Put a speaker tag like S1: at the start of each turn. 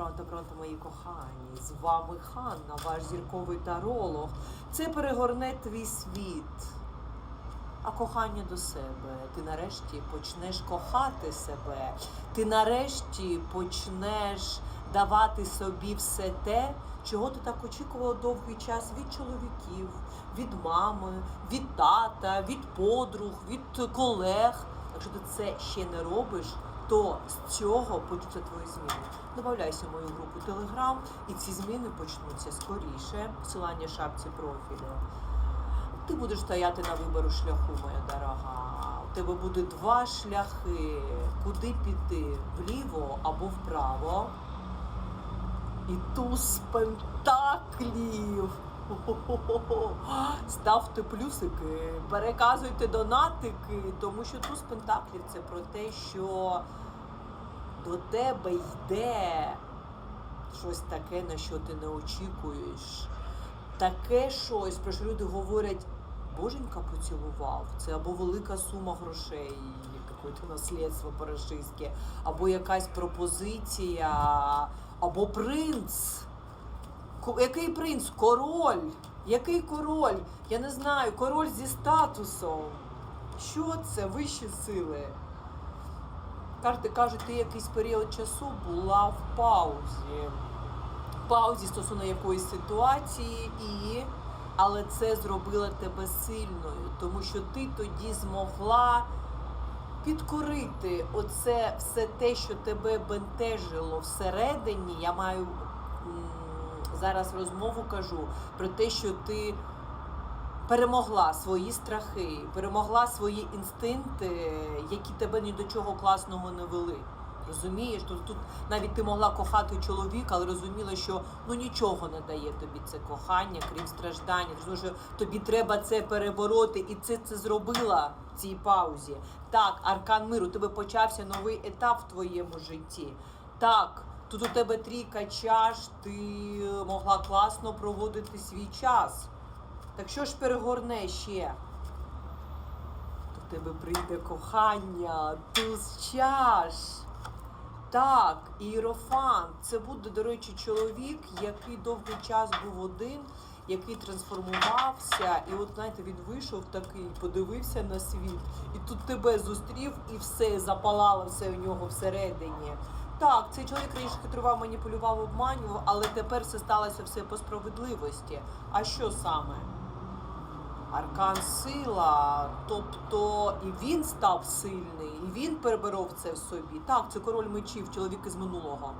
S1: Пронто, пронто, мої кохані. З вами Ханна, ваш зірковий таролог. Це перегорне твій світ. А кохання до себе. Ти нарешті почнеш кохати себе. Ти нарешті почнеш давати собі все те, чого ти так очікував довгий час від чоловіків, від мами, від тата, від подруг, від колег. Якщо ти це ще не робиш, то з цього почнуться твої зміни. Добавляйся мою групу Телеграм, і ці зміни почнуться скоріше. Посилання шапці профілю. Ти будеш стояти на вибору шляху, моя дорога. У тебе буде два шляхи, куди піти вліво або вправо. І туз пентаклів. Ставте плюсики, переказуйте донатики, тому що туз пентаклів це про те, що до тебе йде щось таке, на що ти не очікуєш. Таке щось, про що люди говорять, боженька поцілував. Це або велика сума грошей, якесь наслідство по-рашистськи, або якась пропозиція, або принц. Який принц? Король. Який король? Я не знаю, король зі статусом. Що це? Вищі сили. Карти кажуть, ти якийсь період часу була в паузі. В паузі стосовно якоїсь ситуації, і... але це зробило тебе сильною, тому що ти тоді змогла підкорити оце все те, що тебе бентежило всередині. Я маю зараз розмову кажу про те, що ти перемогла свої страхи, перемогла свої інстинкти, які тебе ні до чого класного не вели. Розумієш, тут, тут навіть ти могла кохати чоловіка, але розуміла, що ну нічого не дає тобі це кохання, крім страждання. Тому що тобі треба це перебороти, і це це зробила в цій паузі. Так, аркан миру, тебе почався новий етап в твоєму житті. Так, тут у тебе трійка чаш, ти могла класно проводити свій час. Так що ж перегорне ще? До тебе прийде кохання, туз чаш. Так, іерофант. Це буде, до речі, чоловік, який довгий час був один, який трансформувався. І от, знаєте, він вийшов такий, подивився на світ, і тут тебе зустрів, і все запалало все у нього всередині. Так, цей чоловік раніше хитрував, маніпулював, обманював, але тепер все сталося все по справедливості. А що саме? Аркан сила, тобто і він став сильний, і він переборов це в собі. Так, це король мечів, чоловік із минулого.